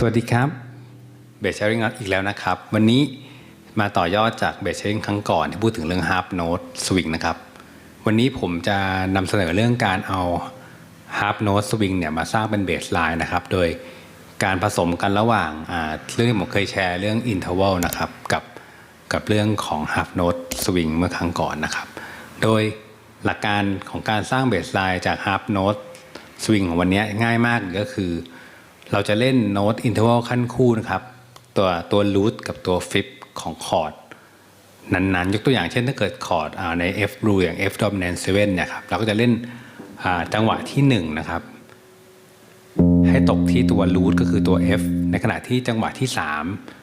สวัสดีครับเบสเชอริงอีกแล้วนะครับ วันนี้มาต่อยอดจากเบสเชอริงครั้งก่อนที่พูดถึงเรื่อง Harp Note Swing นะครับ วันนี้ผมจะนำเสนอเรื่องการเอา Harp Note Swing เนี่ยมาสร้างเป็นเบสไลน์นะครับ โดยการผสมกันระหว่างเรื่องที่ผมเคยแชร์เรื่อง Interval นะครับกับกับเรื่องของ Harp Note Swing เมื่อครั้งก่อนนะครับ โดยหลักการของการสร้างเบสไลน์จาก Harp Note Swing ของวันนี้ง่ายมากเลยก็คือ เราจะเล่นโน้ตอินเทอร์วัลขั้นคู่นะครับ ตัวตัวรูทกับตัวฟิปของคอร์ดนั้นๆ ยกตัวอย่างเช่นถ้าเกิดคอร์ดใน F r u อย่าง F dominant 7เนี่ยครับเราก็จะเล่นจังหวะที่ 1 นะครับ ให้ตกที่ตัวรูทก็คือตัว F ในขณะที่จังหวะที่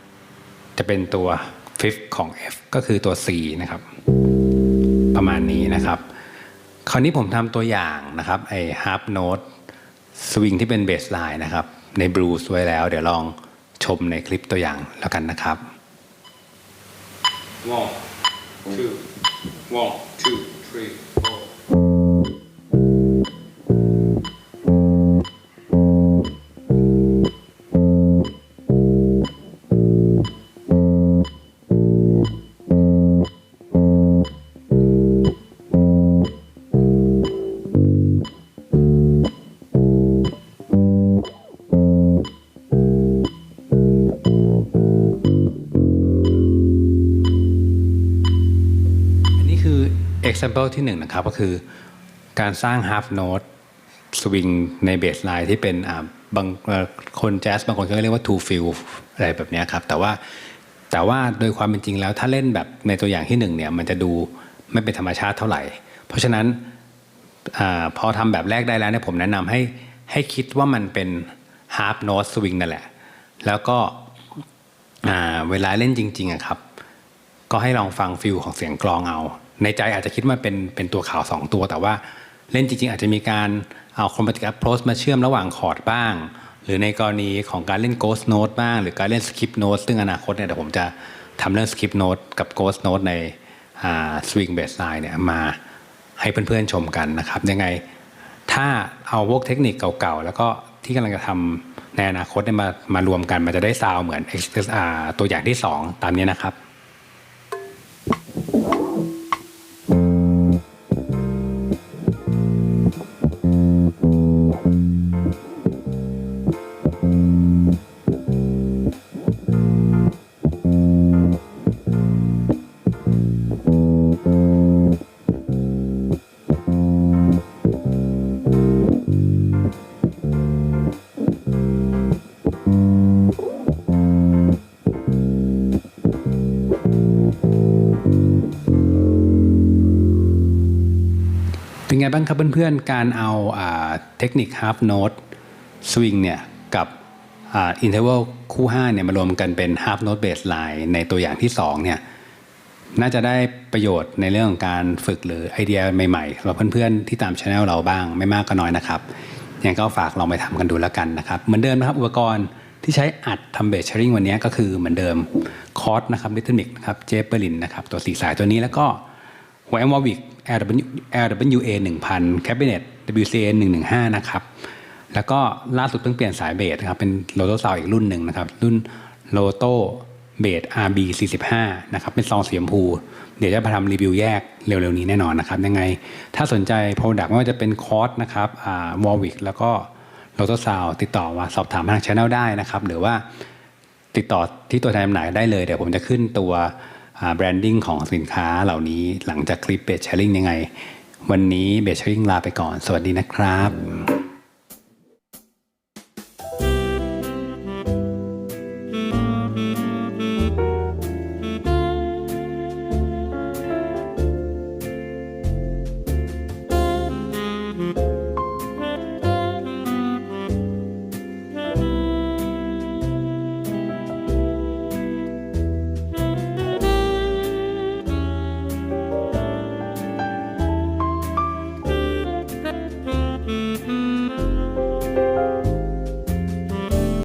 3 จะเป็นตัวฟิฟของ F ก็คือตัว C นะครับ ประมาณนี้นะครับ คราวนี้ผมทำตัวอย่างนะครับไอ้ half note สวิงที่เป็นเบสไลน์นะครับ ในบลูส์ไว้แล้ว เดี๋ยวลองชมในคลิปตัวอย่างแล้วกันนะครับ one two one two three example ที่หนึ่งนะครับก็คือการสร้าง half note swing ในเบสไลน์ที่เป็นบางคนแจ๊สบางคนก็เรียกว่า two fill อะไรแบบนี้ครับ แต่ว่าแต่ว่าโดยความเป็นจริงแล้วถ้าเล่นแบบในตัวอย่างที่หนึ่งเนี่ยมันจะดูไม่เป็นธรรมชาติเท่าไหร่ เพราะฉะนั้นอพอทำแบบแรกได้แล้วเนี่ยผมแนะนำให้ให้คิดว่ามันเป็น half note swing นั่นแหละ แล้วก็เวลาเล่นจริงๆอะครับ ก็ให้ลองฟังฟิลของเสียงกลองเอา ในใจอาจจะคิดว่าเป็นเป็นตัวขาวสองตัว แต่ว่าเล่นจริง ๆ อาจจะมีการเอา chromatic approach มาเชื่อมระหว่างคอร์ดบ้าง หรือในกรณีของการเล่น ghost note บ้าง หรือการเล่น skip note ซึ่งอนาคตเนี่ยเดี๋ยวผมจะทำเรื่อง skip note กับ ghost note ในอ่า swing bass line เนี่ยมาให้เพื่อนๆชมกันนะครับ ยังไงถ้าเอาพวกเทคนิคเก่าๆ แล้วก็ที่กำลังจะทำในอนาคตเนี่ยมามารวมกันมันจะได้ซาวเหมือน ex- อ่าตัวอย่างที่สองตามนี้นะครับ เป็นไงบ้างครับเพื่อนๆ การเอาอ่าเทคนิค half note swing เนี่ยกับอ่า interval คู่5เนี่ยมารวมกันเป็น half note bass line ในตัวอย่างที่2เนี่ยน่าจะได้ประโยชน์ในเรื่องของการฝึกหรือไอเดียใหม่ๆสำหรับเพื่อนๆ ที่ตามช anel เราบ้างไม่มากก็น้อยนะครับยังไงก็ฝากลองไปทำกันดูแล้วกันนะครับ เหมือนเดิมนะครับอุปกรณ์ที่ใช้อัดทำเบสเชอริงวันนี้ก็คือเหมือนเดิมคอร์สนะครับลิทมิกนะครับเจเปอร์ลินนะครับตัวสีสายตัวนี้แล้วก็หัวแอมวอวิก RWA 1000 Cabinet WCA 115 นะครับ แล้วก็ล่าสุดเพิ่งเปลี่ยนสายเบสนะครับ เป็นโลโต้ซาวอีกรุ่นหนึ่งนะครับ รุ่นโลโต้เบส RB 45นะครับ เป็นซองสีชมพู เดี๋ยวจะมาทำรีวิวแยกเร็วๆนี้แน่นอนนะครับ ยังไง ถ้าสนใจ Product ไม่ว่าจะเป็นคอร์สนะครับอ่าวอลวิกแล้วก็โลโต้ซาวติดต่อมาสอบถามทางช anel ได้นะครับ หรือว่าติดต่อที่ตัวแทนจำหน่ายได้เลย เดี๋ยวผมจะขึ้นตัว แบรนดิ้งของสินค้าเหล่านี้หลังจากคลิปเบสเชร์ลิงยังไง วันนี้เบสเชร์ลิงลาไปก่อน สวัสดีนะครับ